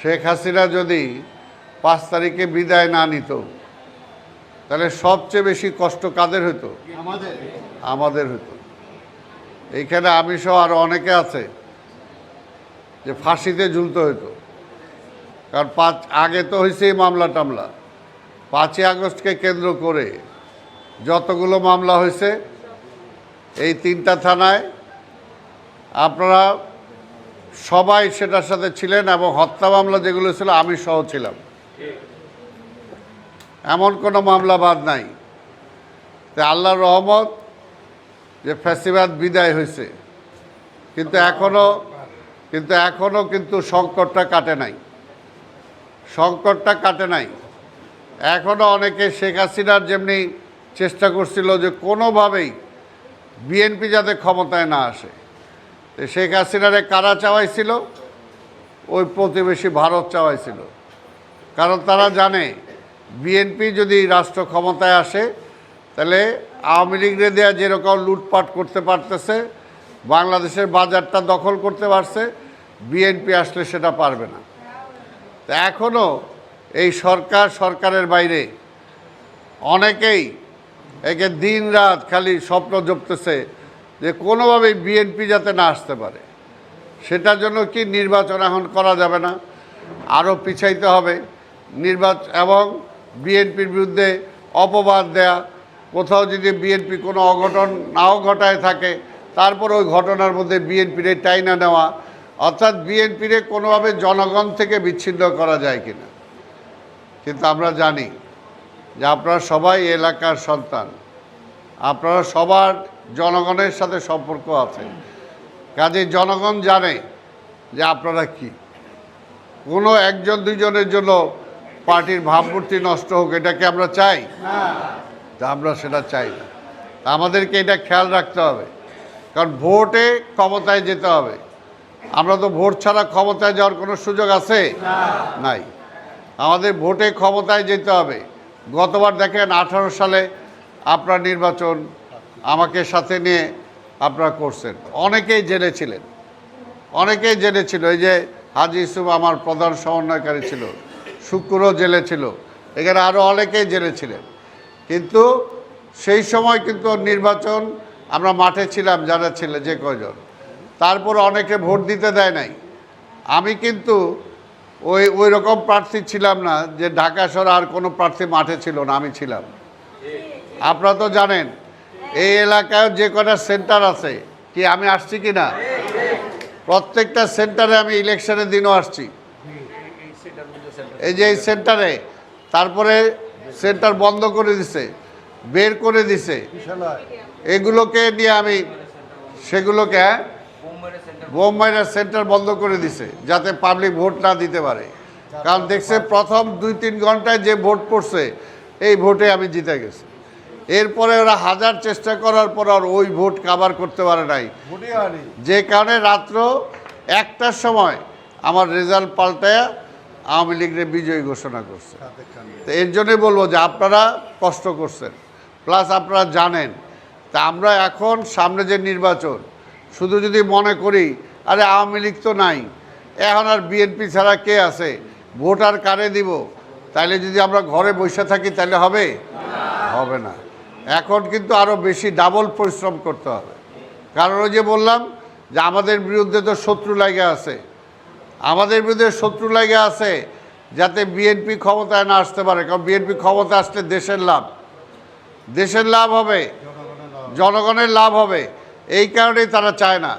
শেখ হাসিনা যদি পাঁচ তারিখে বিদায় না নিত তাহলে সবচেয়ে বেশি কষ্ট কাদের হতো? আমাদের। আমাদের হতো। এইখানে আমি সহ আরও অনেকে আছে যে ফাঁসিতে ঝুলতে হতো কারণ পাঁচ আগে তো হয়েছে এই মামলা টামলা। পাঁচই আগস্টকে কেন্দ্র করে যতগুলো মামলা হয়েছে এই তিনটা থানায় আপনারা সবাই সেটার সাথে ছিলেন এবং হত্যা মামলা যেগুলো ছিল, আমি সহ ছিলাম। এমন কোনো মামলা বাদ নাই। তা আল্লাহর রহমত যে ফ্যাসিবাদ বিদায় হয়েছে। কিন্তু এখনও কিন্তু এখনও কিন্তু সংকটটা কাটে নাই। সংকটটা কাটে নাই। এখনও অনেকে শেখ হাসিনার যেমনি চেষ্টা করছিল যে কোনোভাবেই বিএনপি যাতে ক্ষমতায় না আসে। তো শেখ হাসিনারে কারা চাওয়াইছিল? ওই প্রতিবেশী ভারত চাওয়াইছিল। কারণ তারা জানে, বিএনপি যদি রাষ্ট্র ক্ষমতায় আসে, তাহলে আওয়ামী লীগরে দেওয়া যেরকম লুটপাট করতে পারতেছে, বাংলাদেশের বাজারটা দখল করতে পারছে, বিএনপি আসলে সেটা পারবে না। তা এখনও এই সরকার, সরকারের বাইরে অনেকেই একে দিন রাত খালি স্বপ্ন জপতেছে যে কোনোভাবেই বিএনপি যাতে না আসতে পারে। সেটার জন্য কি নির্বাচন এখন করা যাবে না? আরও পিছাইতে হবে। নির্বাচন এবং বিএনপির বিরুদ্ধে অপবাদ দেয়া, কোথাও যদি বিএনপি কোনো অঘটন নাও ঘটায় থাকে, তারপর ওই ঘটনার মধ্যে বিএনপিরে টাইনা নেওয়া, অর্থাৎ বিএনপিরে কোনোভাবে জনগণ থেকে বিচ্ছিন্ন করা যায় কিনা। কিন্তু আমরা জানি যে আপনারা সবাই এলাকার সন্তান। আপনারা সবার জনগণের সাথে সম্পর্ক আছে। কাজে জনগণ জানে যে আপনারা কি। কোনো একজন দুইজনের জন্য পার্টির ভাবমূর্তি নষ্ট হোক এটাকে আমরা চাই? তা আমরা সেটা চাই না। আমাদেরকে এটা খেয়াল রাখতে হবে। কারণ ভোটে ক্ষমতায় যেতে হবে। আমরা তো ভোট ছাড়া ক্ষমতায় যাওয়ার কোনো সুযোগ আছে? নাই। আমাদের ভোটে ক্ষমতায় যেতে হবে। গতবার দেখেন আঠারো সালে আপনার নির্বাচন আমাকে সাথে নিয়ে আপনারা করছেন। অনেকেই জেনেছিলেন। অনেকেই জেনেছিল, এই যে হাজি ইসুফ আমার প্রধান সমন্বয়কারী ছিল শুক্রও জেলে ছিল, এখানে আরও অনেকেই জেলে ছিলেন কিন্তু সেই সময় কিন্তু নির্বাচন আমরা মাঠে ছিলাম, যারা ছিল যে কয়জন। তারপর অনেকে ভোট দিতে দেয় নাই। আমি কিন্তু ওই ওই রকম প্রার্থী ছিলাম না যে ঢাকা শহরে আর কোনো প্রার্থী মাঠে ছিল না, আমি ছিলাম। আপনারা তো জানেন এই এলাকায় যে কটা সেন্টার আছে কি আমি আসছি কি না? প্রত্যেকটা সেন্টারে আমি ইলেকশনের দিনও আসছি। এই যে এই সেন্টারে তারপরে সেন্টার বন্ধ করে দিছে বের করে দিছে। এগুলোকে নিয়ে আমি সেগুলোকে হ্যাঁ, বোম্বাইয়ের সেন্টার বন্ধ করে দিছে যাতে পাবলিক ভোট না দিতে পারে। কারণ দেখছে প্রথম দুই তিন ঘন্টায় যে ভোট পড়ছে এই ভোটে আমি জিতে গেছি। এরপরে ওরা হাজার চেষ্টা করার পর আর ওই ভোট কাভার করতে পারে নাই। যে কারণে রাত্র একটার সময় আমার রেজাল্ট পাল্টায়া আওয়ামী লীগের বিজয়ী ঘোষণা করছে। তো এর জন্যই বলব যে আপনারা কষ্ট করছেন। প্লাস আপনারা জানেন তা আমরা এখন সামনে যে নির্বাচন শুধু যদি মনে করি আরে আওয়ামী লীগ তো নাই এখন আর বিএনপি ছাড়া কে আছে? ভোটার কারে দিব? তাইলে যদি আমরা ঘরে বসে থাকি তাহলে হবে? হবে না। এখন কিন্তু আরও বেশি ডাবল পরিশ্রম করতে হবে। কারণ ওই যে বললাম যে আমাদের বিরুদ্ধে তো শত্রু লাগে আছে। আমাদের বিরুদ্ধে শত্রু লাগে আছে যাতে বিএনপি ক্ষমতায় না আসতে পারে। কারণ বিএনপি ক্ষমতা আসলে দেশের লাভ। দেশের লাভ হবে, জনগণের লাভ হবে। এই কারণেই তারা চায় না।